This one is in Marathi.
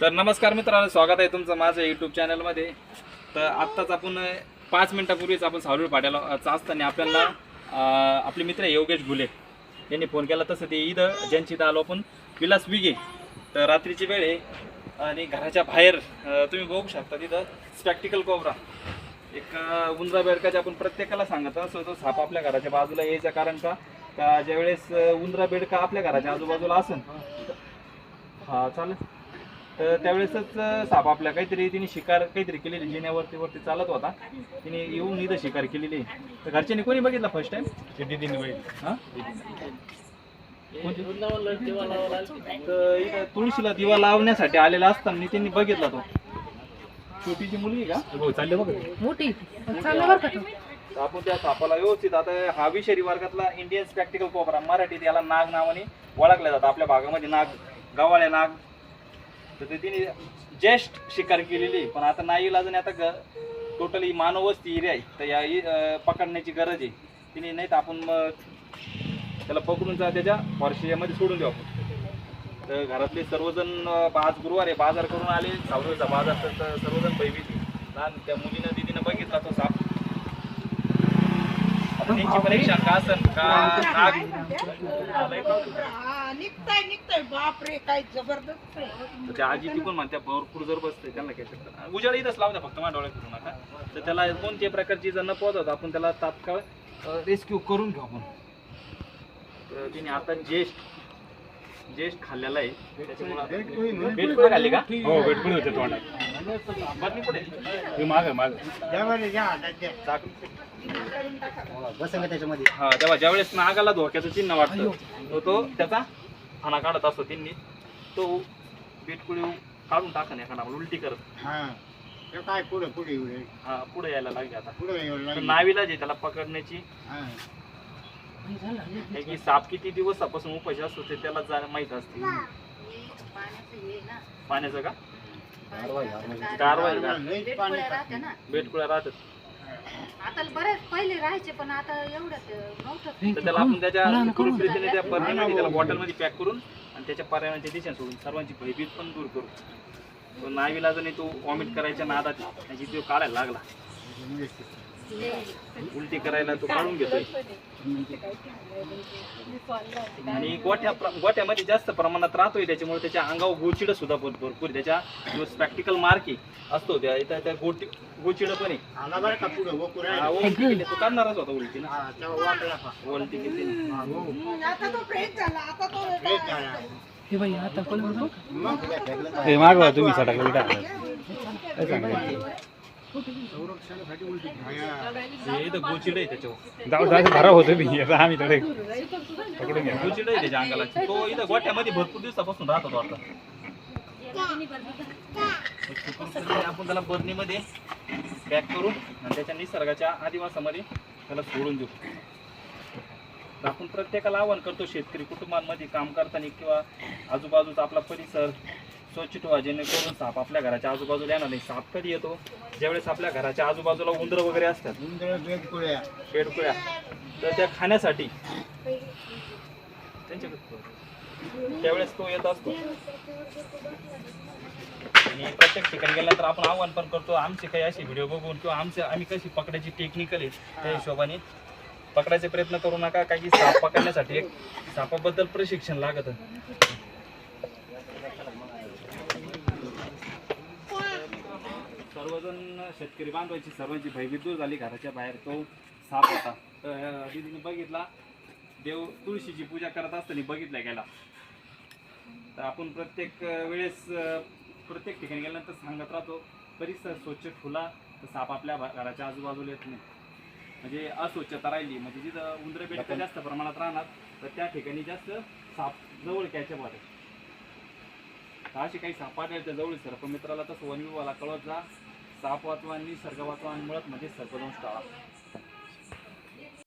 तर नमस्कार मित्रांनो स्वागत आहे तुमचं माझं यूट्यूब चॅनलमध्ये तर आत्ताच आपण पाच मिनटापूर्वीच आपण सावली पाड्याला अं, असताना आपल्याला आपले मित्र योगेश भुले यांनी फोन केला. तसं ते इथं ज्यांची इथं आलो आपण विलास विगे. तर रात्रीची वेळ आहे आणि घराच्या बाहेर तुम्ही बघू शकता तिथं स्पॅक्टिकल कोबरा एक उंदरा बेडकाचे आपण प्रत्येकाला सांगत असतो तो साप आपल्या घराच्या बाजूला यायचं. कारण का? का ज्यावेळेस उंदरा बेडका आपल्या घराच्या आजूबाजूला असेल हा चालेल. तर त्यावेळेसच साप आपल्या काहीतरी तिने शिकार काहीतरी केलेली जिन्यावरती वरती चालत होता. तिने येऊन इथं शिकार केलेली. आहे. तर घरच्यांनी कोणी बघितला फर्स्ट टाइम हा? कोणती? तर इथं तुळशीला दिवा लावण्यासाठी आलेला असताना त्यांनी बघितला तो. छोटीची मुलगी का? हो चालले बघ. मोठी. चाललं बरं का तू? तर आपण त्या सापाला व्यवस्थित आता हा विषारी वर्गातला इंडियन स्पॅक्टिकल कोबरा मराठीत याला नाग नावाने ओळखल्या जातात. आपल्या भागामध्ये नाग गव्हाळे नाग तर ते तिने जेस्ट शिकार केलेली आहे. पण आता नाही इलाजाने आता टोटली मानव वस्ती एरिया आहे. तर या इ- अं, पकडण्याची गरज आहे. तिने नाही तर आपण मग त्याला पकडून जा त्याच्या वर्षामध्ये सोडून देऊ आपण. तर घरातले सर्वजण अं, आज गुरुवार आहे बाजार करून आले. सावरचा बाजार तर तर सर्वजण भयभीत आहे. लहान त्या मुलीनं दिदीनं बघितला तो साप. आता त्यांची परीक्षा का असन का? नाग हा, निघताय निघताय? बापरे काय जबरदस्त आहे. तर त्या आजी ती पण म्हणत्या भरपूर जर बसते त्यांना काय शकतात उजाड इथंच लावत्या फक्त माझ्या डोळ्यात करू नका तर त्याला कोणत्याही प्रकारची जर न पोहोचत आपण त्याला तात्काळ रेस्क्यू करून घेऊ आपण. तर तिने आता जेस्ट जेस्ट खाल्लेला आहे. त्याच्यामुळे खाल्ली का? हो भेटपून होते तोंडात? बरणी पुढे हे माग माग. चाक- बस त्याच्यामध्ये. हा तेव्हा ज्यावेळेस नागाला धोक्याचं चिन्ह वाटतं तो तो त्याचा खाना काढत असतो त्यांनी तो बेटकुळी काढून टाका एखादा उलटी करत. काय पुढे पुढे हा पुढे यायला लागले आता. पुढे नावीला जे त्याला पकडण्याची. हे. की साप किती दिवसापासून उपाशी असतो ते त्याला जा- माहीत असते. पाण्याचं का? कारवाई का? बेटकुळ्या राहतात. आता बरेच पहिले राहायचे पण आता नव्हतं तर त्याला आपण त्याच्या रीतीने त्या पर्यामध्ये त्याला बॉटलमध्ये पॅक करून आणि त्याच्या पर्यावरणाच्या दिशा सोडून सर्वांची भयभीत पण दूर करू तो नाविलाजाने तो वॉमिट करायच्या नादात त्याची तो काढायला लागला. उलटी करायला तो काढून घेतोय आणि गोठ्या गोठ्यामध्ये जास्त प्रमाणात राहतोय त्याच्यामुळे त्याच्या अंगावर गोचिड सुद्धा भर- भरपूर. त्याच्या जो प्रॅक्टिकल मार्क आहे असतो त्या इथं त्या गोटी गोचिड पण आहे हा, तो काढणारच होता उलटी ना हा उलटी केली हम्म, आता तो फ्रेश झाला आता तो हेच झाला. मग हे मागवा तुम्ही सटाकला इथं गोचिड आहे त्याच्यावर. जाऊ जाऊ खराब होतो मी. आता आम्ही थोडे पकडून घ्या. गोचिड आहे त्याच्या अंगाला. तो इथं गोठ्यामध्ये भरपूर दिवसापासून राहत होता आता आपण त्याला बर्नीमध्ये पॅक करू आणि त्याच्या निसर्गाच्या आदिवासामध्ये त्याला सोडून देऊ. आपण प्रत्येकाला आवाहन करतो शेतकरी कुटुंबांमध्ये काम करताना किंवा आजूबाजूचा आपला परिसर स्वच्छ ठेवा जेणेकरून साप आपल्या घराच्या आजूबाजूला येणार नाही. साप कधी येतो? ज्यावेळेस आपल्या घराच्या आजूबाजूला उंदरं वगैरे असतात. बेडकुळ्या. तर त्या खाण्यासाठी त्यांच्याकडे त्यावेळेस तो येत असतो. आणि प्रत्येक ठिकाणी गेल्यानंतर आपण आव्हान पण करतो आमचे काही असे व्हिडिओ बघून किंवा आमचे आम्ही कशी पकडायची टेक्निकल आहे त्या हिशोबाने पकडायचे प्रयत्न करू नका. काही साप पकडण्यासाठी एक सापाबद्दल प्रशिक्षण लागत. सर्वजण शेतकरी बांधवायची सर्वांची भयभीत दूर झाली घराच्या बाहेर तो साप होता. तर दिदीने बघितला देव तुळशीची पूजा करत असताना बघितला गेला. तर आपण प्रत्येक वेळेस प्रत्येक ठिकाणी गेल्यानंतर सांगत राहतो परिसर स्वच्छ ठुला तर साप आपल्या घराच्या आजूबाजूला येत नाही. म्हणजे अस्वच्छता राहिली म्हणजे जिथं उंदरं बेडकं जास्त प्रमाणात राहणार तर त्या ठिकाणी जास्त साप जवळ घ्यायच्या बरं. तर असे काही साप जवळ सर्प मित्राला तसं वन विभागाला कळवत जा साप वाचवा निसर्ग वाचवा आणि मुळात म्हणजे सर्पदंश टाळा.